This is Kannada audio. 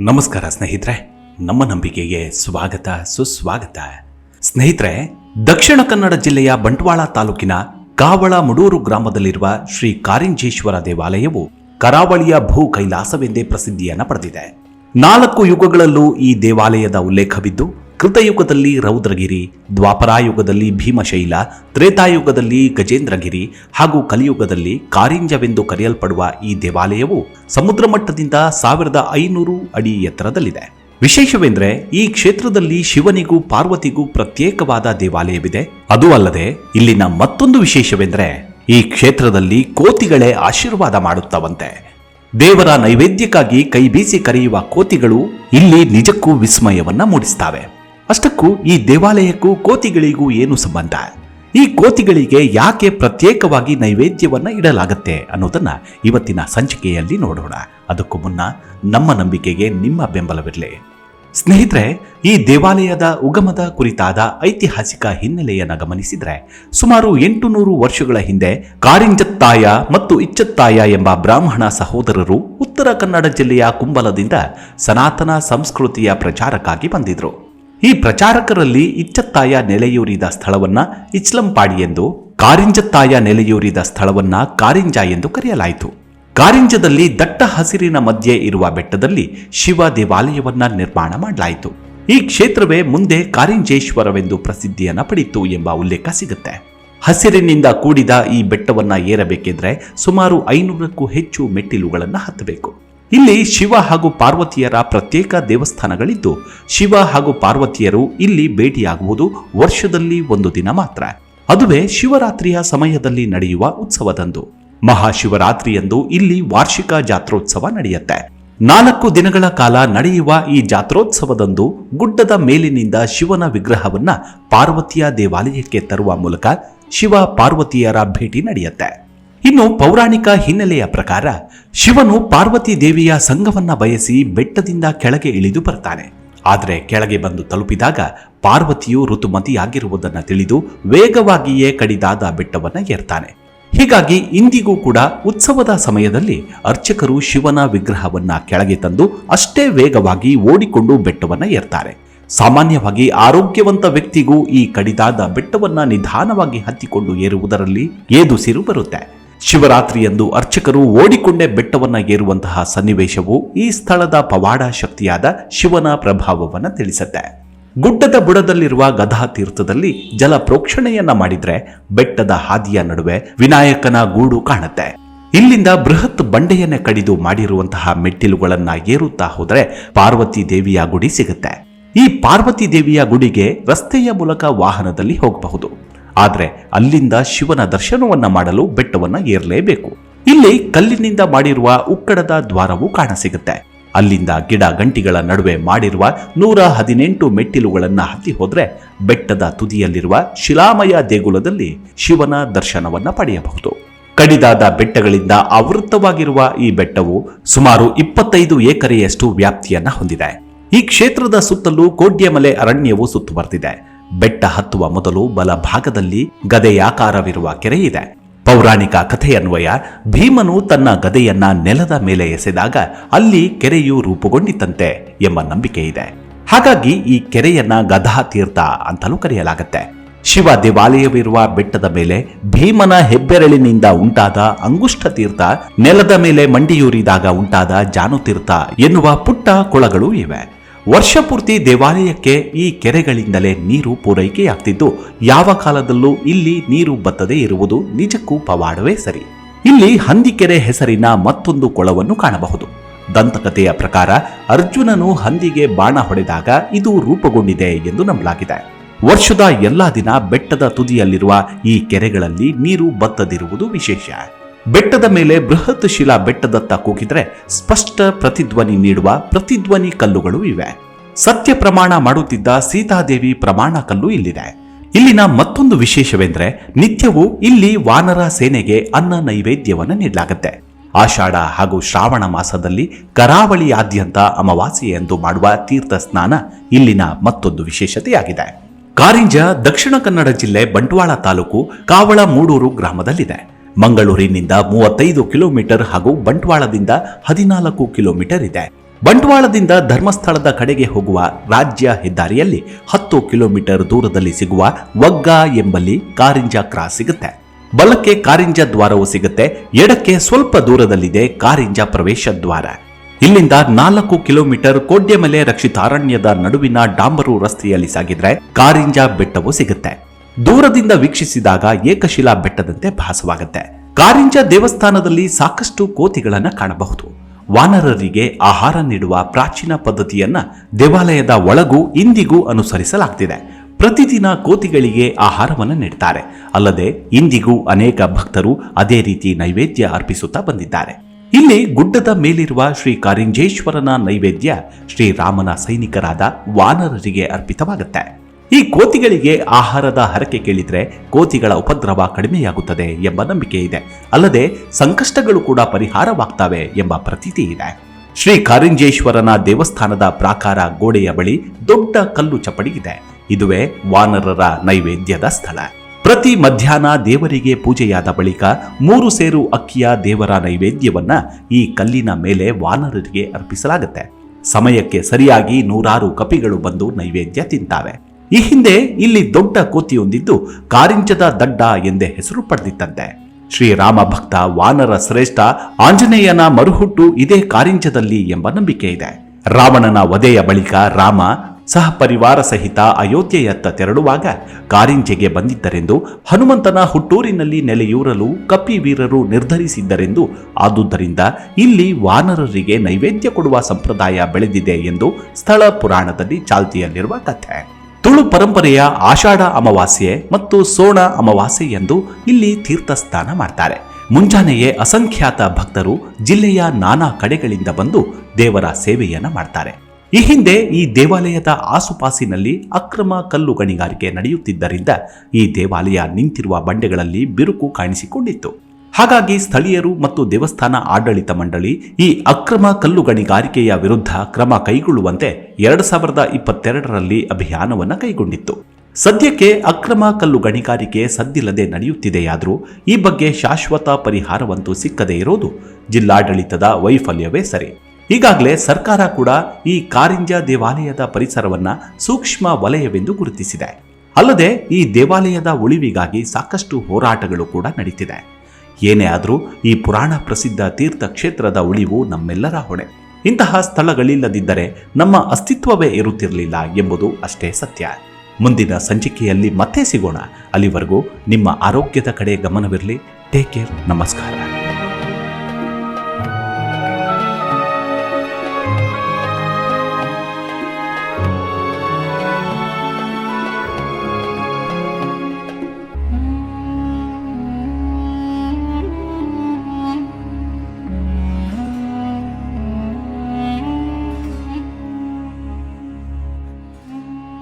ನಮಸ್ಕಾರ ಸ್ನೇಹಿತರೆ, ನಮ್ಮ ನಂಬಿಕೆಗೆ ಸ್ವಾಗತ, ಸುಸ್ವಾಗತ. ಸ್ನೇಹಿತರೆ, ದಕ್ಷಿಣ ಕನ್ನಡ ಜಿಲ್ಲೆಯ ಬಂಟ್ವಾಳ ತಾಲೂಕಿನ ಕಾವಳ ಮುಡೂರು ಗ್ರಾಮದಲ್ಲಿರುವ ಶ್ರೀ ಕಾರಿಂಜೇಶ್ವರ ದೇವಾಲಯವು ಕರಾವಳಿಯ ಭೂ ಕೈಲಾಸವೆಂದೇ ಪ್ರಸಿದ್ಧಿಯನ್ನ ಪಡೆದಿದೆ. ನಾಲ್ಕು ಯುಗಗಳಲ್ಲೂ ಈ ದೇವಾಲಯದ ಉಲ್ಲೇಖವಿದ್ದು ಕೃತಯುಗದಲ್ಲಿ ರೌದ್ರಗಿರಿ, ದ್ವಾಪರಾಯುಗದಲ್ಲಿ ಭೀಮಶೈಲ, ತ್ರೇತಾಯುಗದಲ್ಲಿ ಗಜೇಂದ್ರಗಿರಿ ಹಾಗೂ ಕಲಿಯುಗದಲ್ಲಿ ಕಾರಿಂಜವೆಂದು ಕರೆಯಲ್ಪಡುವ ಈ ದೇವಾಲಯವು ಸಮುದ್ರ ಮಟ್ಟದಿಂದ ಸಾವಿರದ ಐನೂರು ಅಡಿ ಎತ್ತರದಲ್ಲಿದೆ. ವಿಶೇಷವೆಂದರೆ ಈ ಕ್ಷೇತ್ರದಲ್ಲಿ ಶಿವನಿಗೂ ಪಾರ್ವತಿಗೂ ಪ್ರತ್ಯೇಕವಾದ ದೇವಾಲಯವಿದೆ. ಅದೂ ಅಲ್ಲದೆ ಇಲ್ಲಿನ ಮತ್ತೊಂದು ವಿಶೇಷವೆಂದರೆ ಈ ಕ್ಷೇತ್ರದಲ್ಲಿ ಕೋತಿಗಳೇ ಆಶೀರ್ವಾದ ಮಾಡುತ್ತವಂತೆ. ದೇವರ ನೈವೇದ್ಯಕ್ಕಾಗಿ ಕೈ ಬೀಸಿ ಕರೆಯುವ ಕೋತಿಗಳು ಇಲ್ಲಿ ನಿಜಕ್ಕೂ ವಿಸ್ಮಯವನ್ನ ಮೂಡಿಸ್ತವೆ. ಅಷ್ಟಕ್ಕೂ ಈ ದೇವಾಲಯಕ್ಕೂ ಕೋತಿಗಳಿಗೂ ಏನು ಸಂಬಂಧ? ಈ ಕೋತಿಗಳಿಗೆ ಯಾಕೆ ಪ್ರತ್ಯೇಕವಾಗಿ ನೈವೇದ್ಯವನ್ನು ಇಡಲಾಗುತ್ತೆ ಅನ್ನೋದನ್ನ ಇವತ್ತಿನ ಸಂಚಿಕೆಯಲ್ಲಿ ನೋಡೋಣ. ಅದಕ್ಕೂ ಮುನ್ನ ನಮ್ಮ ನಂಬಿಕೆಗೆ ನಿಮ್ಮ ಬೆಂಬಲವಿರಲಿ. ಸ್ನೇಹಿತರೆ, ಈ ದೇವಾಲಯದ ಉಗಮದ ಕುರಿತಾದ ಐತಿಹಾಸಿಕ ಹಿನ್ನೆಲೆಯನ್ನು ಗಮನಿಸಿದರೆ, ಸುಮಾರು ಎಂಟು ನೂರು ವರ್ಷಗಳ ಹಿಂದೆ ಕಾರಿಂಜತ್ತಾಯ ಮತ್ತು ಇಚ್ಚತ್ತಾಯ ಎಂಬ ಬ್ರಾಹ್ಮಣ ಸಹೋದರರು ಉತ್ತರ ಕನ್ನಡ ಜಿಲ್ಲೆಯ ಕುಂಬಲದಿಂದ ಸನಾತನ ಸಂಸ್ಕೃತಿಯ ಪ್ರಚಾರಕ್ಕಾಗಿ ಬಂದಿದ್ರು. ಈ ಪ್ರಚಾರಕರಲ್ಲಿ ಇಚ್ಚತ್ತಾಯ ನೆಲೆಯೂರಿದ ಸ್ಥಳವನ್ನ ಇಚ್ಲಂಪಾಡಿ ಎಂದು, ಕಾರಿಂಜತ್ತಾಯ ನೆಲೆಯೂರಿದ ಸ್ಥಳವನ್ನ ಕಾರಿಂಜ ಎಂದು ಕರೆಯಲಾಯಿತು. ಕಾರಿಂಜದಲ್ಲಿ ದಟ್ಟ ಹಸಿರಿನ ಮಧ್ಯೆ ಇರುವ ಬೆಟ್ಟದಲ್ಲಿ ಶಿವ ದೇವಾಲಯವನ್ನ ನಿರ್ಮಾಣ ಮಾಡಲಾಯಿತು. ಈ ಕ್ಷೇತ್ರವೇ ಮುಂದೆ ಕಾರಿಂಜೇಶ್ವರವೆಂದು ಪ್ರಸಿದ್ಧಿಯನ್ನ ಪಡೆಯಿತು ಎಂಬ ಉಲ್ಲೇಖ ಸಿಗುತ್ತೆ. ಹಸಿರಿನಿಂದ ಕೂಡಿದ ಈ ಬೆಟ್ಟವನ್ನ ಏರಬೇಕೆಂದರೆ ಸುಮಾರು ಐನೂರಕ್ಕೂ ಹೆಚ್ಚು ಮೆಟ್ಟಿಲುಗಳನ್ನು ಹತ್ತಬೇಕು. ಇಲ್ಲಿ ಶಿವ ಹಾಗೂ ಪಾರ್ವತಿಯರ ಪ್ರತ್ಯೇಕ ದೇವಸ್ಥಾನಗಳಿದ್ದು, ಶಿವ ಹಾಗೂ ಪಾರ್ವತಿಯರು ಇಲ್ಲಿ ಭೇಟಿಯಾಗುವುದು ವರ್ಷದಲ್ಲಿ ಒಂದು ದಿನ ಮಾತ್ರ. ಅದುವೇ ಶಿವರಾತ್ರಿಯ ಸಮಯದಲ್ಲಿ ನಡೆಯುವ ಉತ್ಸವದಂದು. ಮಹಾಶಿವರಾತ್ರಿಯಂದು ಇಲ್ಲಿ ವಾರ್ಷಿಕ ಜಾತ್ರೋತ್ಸವ ನಡೆಯುತ್ತೆ. ನಾಲ್ಕು ದಿನಗಳ ಕಾಲ ನಡೆಯುವ ಈ ಜಾತ್ರೋತ್ಸವದಂದು ಗುಡ್ಡದ ಮೇಲಿನಿಂದ ಶಿವನ ವಿಗ್ರಹವನ್ನ ಪಾರ್ವತಿಯ ದೇವಾಲಯಕ್ಕೆ ತರುವ ಮೂಲಕ ಶಿವ ಪಾರ್ವತಿಯರ ಭೇಟಿ ನಡೆಯುತ್ತೆ. ಇನ್ನು ಪೌರಾಣಿಕ ಹಿನ್ನೆಲೆಯ ಪ್ರಕಾರ ಶಿವನು ಪಾರ್ವತಿ ದೇವಿಯ ಸಂಘವನ್ನ ಬಯಸಿ ಬೆಟ್ಟದಿಂದ ಕೆಳಗೆ ಇಳಿದು ಬರ್ತಾನೆ. ಆದರೆ ಕೆಳಗೆ ಬಂದು ತಲುಪಿದಾಗ ಪಾರ್ವತಿಯು ಋತುಮತಿಯಾಗಿರುವುದನ್ನು ತಿಳಿದು ವೇಗವಾಗಿಯೇ ಕಡಿದಾದ ಬೆಟ್ಟವನ್ನ ಏರ್ತಾನೆ. ಹೀಗಾಗಿ ಇಂದಿಗೂ ಕೂಡ ಉತ್ಸವದ ಸಮಯದಲ್ಲಿ ಅರ್ಚಕರು ಶಿವನ ವಿಗ್ರಹವನ್ನ ಕೆಳಗೆ ತಂದು ಅಷ್ಟೇ ವೇಗವಾಗಿ ಓಡಿಕೊಂಡು ಬೆಟ್ಟವನ್ನ ಏರ್ತಾರೆ. ಸಾಮಾನ್ಯವಾಗಿ ಆರೋಗ್ಯವಂತ ವ್ಯಕ್ತಿಗೂ ಈ ಕಡಿದಾದ ಬೆಟ್ಟವನ್ನ ನಿಧಾನವಾಗಿ ಹತ್ತಿಕೊಂಡು ಏರುವುದರಲ್ಲಿ ಏದುಸಿರು ಬರುತ್ತೆ. ಶಿವರಾತ್ರಿಯಂದು ಅರ್ಚಕರು ಓಡಿಕೊಂಡೇ ಬೆಟ್ಟವನ್ನ ಏರುವಂತಹ ಸನ್ನಿವೇಶವು ಈ ಸ್ಥಳದ ಪವಾಡ ಶಕ್ತಿಯಾದ ಶಿವನ ಪ್ರಭಾವವನ್ನು ತಿಳಿಸುತ್ತೆ. ಗುಡ್ಡದ ಬುಡದಲ್ಲಿರುವ ಗದಾ ತೀರ್ಥದಲ್ಲಿ ಜಲ ಪ್ರೋಕ್ಷಣೆಯನ್ನ ಮಾಡಿದ್ರೆ ಬೆಟ್ಟದ ಹಾದಿಯ ನಡುವೆ ವಿನಾಯಕನ ಗೂಡು ಕಾಣುತ್ತೆ. ಇಲ್ಲಿಂದ ಬೃಹತ್ ಬಂಡೆಯನ್ನೇ ಕಡಿದು ಮಾಡಿರುವಂತಹ ಮೆಟ್ಟಿಲುಗಳನ್ನ ಏರುತ್ತಾ ಹೋದರೆ ಪಾರ್ವತಿ ದೇವಿಯ ಗುಡಿ ಸಿಗುತ್ತೆ. ಈ ಪಾರ್ವತಿ ದೇವಿಯ ಗುಡಿಗೆ ರಸ್ತೆಯ ಮೂಲಕ ವಾಹನದಲ್ಲಿ ಹೋಗಬಹುದು. ಆದ್ರೆ ಅಲ್ಲಿಂದ ಶಿವನ ದರ್ಶನವನ್ನ ಮಾಡಲು ಬೆಟ್ಟವನ್ನ ಏರಲೇಬೇಕು. ಇಲ್ಲಿ ಕಲ್ಲಿನಿಂದ ಮಾಡಿರುವ ಉಕ್ಕಡದ ದ್ವಾರವು ಕಾಣಸಿಗುತ್ತೆ. ಅಲ್ಲಿಂದ ಗಿಡ ಗಂಟಿಗಳ ನಡುವೆ ಮಾಡಿರುವ ನೂರ ಹದಿನೆಂಟು ಮೆಟ್ಟಿಲುಗಳನ್ನು ಹತ್ತಿ ಹೋದರೆ ಬೆಟ್ಟದ ತುದಿಯಲ್ಲಿರುವ ಶಿಲಾಮಯ ದೇಗುಲದಲ್ಲಿ ಶಿವನ ದರ್ಶನವನ್ನು ಪಡೆಯಬಹುದು. ಕಡಿದಾದ ಬೆಟ್ಟಗಳಿಂದ ಆವೃತ್ತವಾಗಿರುವ ಈ ಬೆಟ್ಟವು ಸುಮಾರು ಇಪ್ಪತ್ತೈದು ಎಕರೆಯಷ್ಟು ವ್ಯಾಪ್ತಿಯನ್ನು ಹೊಂದಿದೆ. ಈ ಕ್ಷೇತ್ರದ ಸುತ್ತಲೂ ಕೋಡ್ಯಮಲೆ ಅರಣ್ಯವು ಸುತ್ತುವರೆದಿದೆ. ಬೆಟ್ಟ ಹತ್ತುವ ಮೊದಲು ಬಲಭಾಗದಲ್ಲಿ ಗದೆಯಾಕಾರವಿರುವ ಕೆರೆ ಇದೆ. ಪೌರಾಣಿಕ ಕಥೆಯನ್ವಯ, ಭೀಮನು ತನ್ನ ಗದೆಯನ್ನ ನೆಲದ ಮೇಲೆ ಎಸೆದಾಗ ಅಲ್ಲಿ ಕೆರೆಯು ರೂಪುಗೊಂಡಿತಂತೆ ಎಂಬ ನಂಬಿಕೆ ಇದೆ. ಹಾಗಾಗಿ ಈ ಕೆರೆಯನ್ನ ಗದಾ ತೀರ್ಥ ಅಂತಲೂ ಕರೆಯಲಾಗುತ್ತೆ. ಶಿವ ದೇವಾಲಯವಿರುವ ಬೆಟ್ಟದ ಮೇಲೆ ಭೀಮನ ಹೆಬ್ಬೆರಳಿನಿಂದ ಉಂಟಾದ ಅಂಗುಷ್ಠ ತೀರ್ಥ, ನೆಲದ ಮೇಲೆ ಮಂಡಿಯೂರಿದಾಗ ಉಂಟಾದ ಜಾನುತೀರ್ಥ ಎನ್ನುವ ಪುಟ್ಟ ಕೊಳಗಳು ಇವೆ. ವರ್ಷಪೂರ್ತಿ ದೇವಾಲಯಕ್ಕೆ ಈ ಕೆರೆಗಳಿಂದಲೇ ನೀರು ಪೂರೈಕೆಯಾಗ್ತಿದ್ದು, ಯಾವ ಕಾಲದಲ್ಲೂ ಇಲ್ಲಿ ನೀರು ಬತ್ತದೇ ಇರುವುದು ನಿಜಕ್ಕೂ ಪವಾಡವೇ ಸರಿ. ಇಲ್ಲಿ ಹಂದಿಕೆರೆ ಹೆಸರಿನ ಮತ್ತೊಂದು ಕೊಳವನ್ನು ಕಾಣಬಹುದು. ದಂತಕಥೆಯ ಪ್ರಕಾರ ಅರ್ಜುನನು ಹಂದಿಗೆ ಬಾಣ ಹೊಡೆದಾಗ ಇದು ರೂಪುಗೊಂಡಿದೆ ಎಂದು ನಂಬಲಾಗಿದೆ. ವರ್ಷದ ಎಲ್ಲಾ ದಿನ ಬೆಟ್ಟದ ತುದಿಯಲ್ಲಿರುವ ಈ ಕೆರೆಗಳಲ್ಲಿ ನೀರು ಬತ್ತದಿರುವುದು ವಿಶೇಷ. ಬೆಟ್ಟದ ಮೇಲೆ ಬೃಹತ್ ಶಿಲಾ ಬೆಟ್ಟದತ್ತ ಕೂಗಿದ್ರೆ ಸ್ಪಷ್ಟ ಪ್ರತಿಧ್ವನಿ ನೀಡುವ ಪ್ರತಿಧ್ವನಿ ಕಲ್ಲುಗಳು ಇವೆ. ಸತ್ಯ ಪ್ರಮಾಣ ಮಾಡುತ್ತಿದ್ದ ಸೀತಾದೇವಿ ಪ್ರಮಾಣ ಕಲ್ಲು ಇಲ್ಲಿದೆ. ಇಲ್ಲಿನ ಮತ್ತೊಂದು ವಿಶೇಷವೆಂದ್ರೆ ನಿತ್ಯವೂ ಇಲ್ಲಿ ವಾನರ ಸೇನೆಗೆ ಅನ್ನ ನೈವೇದ್ಯವನ್ನು ನೀಡಲಾಗುತ್ತೆ. ಆಷಾಢ ಹಾಗೂ ಶ್ರಾವಣ ಮಾಸದಲ್ಲಿ ಕರಾವಳಿಯಾದ್ಯಂತ ಅಮಾವಾಸ್ಯೆಯಂದು ಮಾಡುವ ತೀರ್ಥ ಸ್ನಾನ ಇಲ್ಲಿನ ಮತ್ತೊಂದು ವಿಶೇಷತೆಯಾಗಿದೆ. ಕಾರಿಂಜ ದಕ್ಷಿಣ ಕನ್ನಡ ಜಿಲ್ಲೆ ಬಂಟ್ವಾಳ ತಾಲೂಕು ಕಾವಳ ಮೂಡೂರು ಗ್ರಾಮದಲ್ಲಿದೆ. ಮಂಗಳೂರಿನಿಂದ ಮೂವತ್ತೈದು ಕಿಲೋಮೀಟರ್ ಹಾಗೂ ಬಂಟ್ವಾಳದಿಂದ ಹದಿನಾಲ್ಕು ಕಿಲೋಮೀಟರ್ ಇದೆ. ಬಂಟ್ವಾಳದಿಂದ ಧರ್ಮಸ್ಥಳದ ಕಡೆಗೆ ಹೋಗುವ ರಾಜ್ಯ ಹೆದ್ದಾರಿಯಲ್ಲಿ ಹತ್ತು ಕಿಲೋಮೀಟರ್ ದೂರದಲ್ಲಿ ಸಿಗುವ ವಗ್ಗ ಎಂಬಲ್ಲಿ ಕಾರಿಂಜ ಕ್ರಾಸ್ ಸಿಗುತ್ತೆ. ಬಲಕ್ಕೆ ಕಾರಿಂಜ ದ್ವಾರವು ಸಿಗುತ್ತೆ, ಎಡಕ್ಕೆ ಸ್ವಲ್ಪ ದೂರದಲ್ಲಿದೆ ಕಾರಿಂಜ ಪ್ರವೇಶ ದ್ವಾರ. ಇಲ್ಲಿಂದ ನಾಲ್ಕು ಕಿಲೋಮೀಟರ್ ಕೋಡ್ಯಮಲೆ ರಕ್ಷಿತಾರಣ್ಯದ ನಡುವಿನ ಡಾಂಬರು ರಸ್ತೆಯಲ್ಲಿ ಸಾಗಿದ್ರೆ ಕಾರಿಂಜ ಬೆಟ್ಟವು ಸಿಗುತ್ತೆ. ದೂರದಿಂದ ವೀಕ್ಷಿಸಿದಾಗ ಏಕಶಿಲಾ ಬೆಟ್ಟದಂತೆ ಭಾಸವಾಗುತ್ತೆ. ಕಾರಿಂಜ ದೇವಸ್ಥಾನದಲ್ಲಿ ಸಾಕಷ್ಟು ಕೋತಿಗಳನ್ನು ಕಾಣಬಹುದು. ವಾನರರಿಗೆ ಆಹಾರ ನೀಡುವ ಪ್ರಾಚೀನ ಪದ್ಧತಿಯನ್ನ ದೇವಾಲಯದ ಒಳಗೂ ಇಂದಿಗೂ ಅನುಸರಿಸಲಾಗ್ತಿದೆ. ಪ್ರತಿದಿನ ಕೋತಿಗಳಿಗೆ ಆಹಾರವನ್ನು ನೀಡ್ತಾರೆ. ಅಲ್ಲದೆ ಇಂದಿಗೂ ಅನೇಕ ಭಕ್ತರು ಅದೇ ರೀತಿ ನೈವೇದ್ಯ ಅರ್ಪಿಸುತ್ತಾ ಬಂದಿದ್ದಾರೆ. ಇಲ್ಲಿ ಗುಡ್ಡದ ಮೇಲಿರುವ ಶ್ರೀ ಕಾರಿಂಜೇಶ್ವರನ ನೈವೇದ್ಯ ಶ್ರೀರಾಮನ ಸೈನಿಕರಾದ ವಾನರರಿಗೆ ಅರ್ಪಿತವಾಗುತ್ತೆ. ಈ ಕೋತಿಗಳಿಗೆ ಆಹಾರದ ಹರಕೆ ಕೇಳಿದ್ರೆ ಕೋತಿಗಳ ಉಪದ್ರವ ಕಡಿಮೆಯಾಗುತ್ತದೆ ಎಂಬ ನಂಬಿಕೆ ಇದೆ. ಅಲ್ಲದೆ ಸಂಕಷ್ಟಗಳು ಕೂಡ ಪರಿಹಾರವಾಗ್ತವೆ ಎಂಬ ಪ್ರತೀತಿ ಇದೆ. ಶ್ರೀ ಕಾರಿಂಜೇಶ್ವರನ ದೇವಸ್ಥಾನದ ಪ್ರಾಕಾರ ಗೋಡೆಯ ಬಳಿ ದೊಡ್ಡ ಕಲ್ಲು ಚಪ್ಪಡಿ ಇದೆ. ಇದುವೇ ವಾನರರ ನೈವೇದ್ಯದ ಸ್ಥಳ. ಪ್ರತಿ ಮಧ್ಯಾಹ್ನ ದೇವರಿಗೆ ಪೂಜೆಯಾದ ಬಳಿಕ ಮೂರು ಸೇರು ಅಕ್ಕಿಯ ದೇವರ ನೈವೇದ್ಯವನ್ನ ಈ ಕಲ್ಲಿನ ಮೇಲೆ ವಾನರರಿಗೆ ಅರ್ಪಿಸಲಾಗುತ್ತೆ. ಸಮಯಕ್ಕೆ ಸರಿಯಾಗಿ ನೂರಾರು ಕಪಿಗಳು ಬಂದು ನೈವೇದ್ಯ ತಿಂತಾವೆ. ಈ ಹಿಂದೆ ಇಲ್ಲಿ ದೊಡ್ಡ ಕೋತಿಯೊಂದಿದ್ದು ಕಾರಿಂಚದ ದಡ್ಡ ಎಂದೇ ಹೆಸರು ಪಡೆದಿತ್ತಂತೆ. ಶ್ರೀರಾಮ ಭಕ್ತ ವಾನರ ಶ್ರೇಷ್ಠ ಆಂಜನೇಯನ ಮರುಹುಟ್ಟು ಇದೇ ಕಾರಿಂಚದಲ್ಲಿ ಎಂಬ ನಂಬಿಕೆ ಇದೆ. ರಾವಣನ ವಧೆಯ ಬಳಿಕ ರಾಮ ಸಹ ಪರಿವಾರ ಸಹಿತ ಅಯೋಧ್ಯೆಯತ್ತ ತೆರಳುವಾಗ ಕಾರಿಂಜೆಗೆ ಬಂದಿದ್ದರೆಂದು ಹನುಮಂತನ ಹುಟ್ಟೂರಿನಲ್ಲಿ ನೆಲೆಯೂರಲು ಕಪಿವೀರರು ನಿರ್ಧರಿಸಿದ್ದರೆಂದು ಆದುದರಿಂದ ಇಲ್ಲಿ ವಾನರರಿಗೆ ನೈವೇದ್ಯ ಕೊಡುವ ಸಂಪ್ರದಾಯ ಬೆಳೆದಿದೆ ಎಂದು ಸ್ಥಳ ಪುರಾಣದಲ್ಲಿ ಚಾಲ್ತಿಯಲ್ಲಿರುವ ಕಥೆ. ತುಳು ಪರಂಪರೆಯ ಆಷಾಢ ಅಮಾವಾಸ್ಯೆ ಮತ್ತು ಸೋಣ ಅಮಾವಾಸ್ಯೆ ಎಂದು ಇಲ್ಲಿ ತೀರ್ಥಸ್ನಾನ ಮಾಡ್ತಾರೆ. ಮುಂಜಾನೆಯೇ ಅಸಂಖ್ಯಾತ ಭಕ್ತರು ಜಿಲ್ಲೆಯ ನಾನಾ ಕಡೆಗಳಿಂದ ಬಂದು ದೇವರ ಸೇವೆಯನ್ನ ಮಾಡ್ತಾರೆ. ಈ ಹಿಂದೆ ಈ ದೇವಾಲಯದ ಆಸುಪಾಸಿನಲ್ಲಿ ಅಕ್ರಮ ಕಲ್ಲು ಗಣಿಗಾರಿಕೆ ನಡೆಯುತ್ತಿದ್ದರಿಂದ ಈ ದೇವಾಲಯ ನಿಂತಿರುವ ಬಂಡೆಗಳಲ್ಲಿ ಬಿರುಕು ಕಾಣಿಸಿಕೊಂಡಿತ್ತು. ಹಾಗಾಗಿ ಸ್ಥಳೀಯರು ಮತ್ತು ದೇವಸ್ಥಾನ ಆಡಳಿತ ಮಂಡಳಿ ಈ ಅಕ್ರಮ ಕಲ್ಲು ಗಣಿಗಾರಿಕೆಯ ವಿರುದ್ಧ ಕ್ರಮ ಕೈಗೊಳ್ಳುವಂತೆ ಎರಡು ಸಾವಿರದ ಇಪ್ಪತ್ತೆರಡರಲ್ಲಿ ಅಭಿಯಾನವನ್ನು ಕೈಗೊಂಡಿತ್ತು. ಸದ್ಯಕ್ಕೆ ಅಕ್ರಮ ಕಲ್ಲು ಗಣಿಗಾರಿಕೆ ಸದ್ದಿಲ್ಲದೆ ನಡೆಯುತ್ತಿದೆಯಾದರೂ ಈ ಬಗ್ಗೆ ಶಾಶ್ವತ ಪರಿಹಾರವಂತೂ ಸಿಕ್ಕದೇ ಇರೋದು ಜಿಲ್ಲಾಡಳಿತದ ವೈಫಲ್ಯವೇ ಸರಿ. ಈಗಾಗಲೇ ಸರ್ಕಾರ ಕೂಡ ಈ ಕಾರಿಂಜ ದೇವಾಲಯದ ಪರಿಸರವನ್ನ ಸೂಕ್ಷ್ಮ ವಲಯವೆಂದು ಗುರುತಿಸಿದೆ. ಅಲ್ಲದೆ ಈ ದೇವಾಲಯದ ಉಳಿವಿಗಾಗಿ ಸಾಕಷ್ಟು ಹೋರಾಟಗಳು ಕೂಡ ನಡೀತಿದೆ. ಏನೇ ಆದರೂ ಈ ಪುರಾಣ ಪ್ರಸಿದ್ಧ ತೀರ್ಥ ಕ್ಷೇತ್ರದ ಉಳಿವು ನಮ್ಮೆಲ್ಲರ ಹೊಣೆ. ಇಂತಹ ಸ್ಥಳಗಳಿಲ್ಲದಿದ್ದರೆ ನಮ್ಮ ಅಸ್ತಿತ್ವವೇ ಇರುತ್ತಿರಲಿಲ್ಲ ಎಂಬುದು ಅಷ್ಟೇ ಸತ್ಯ. ಮುಂದಿನ ಸಂಚಿಕೆಯಲ್ಲಿ ಮತ್ತೆ ಸಿಗೋಣ. ಅಲ್ಲಿವರೆಗೂ ನಿಮ್ಮ ಆರೋಗ್ಯದ ಕಡೆ ಗಮನವಿರಲಿ. ಟೇಕ್ ಕೇರ್ ನಮಸ್ಕಾರ.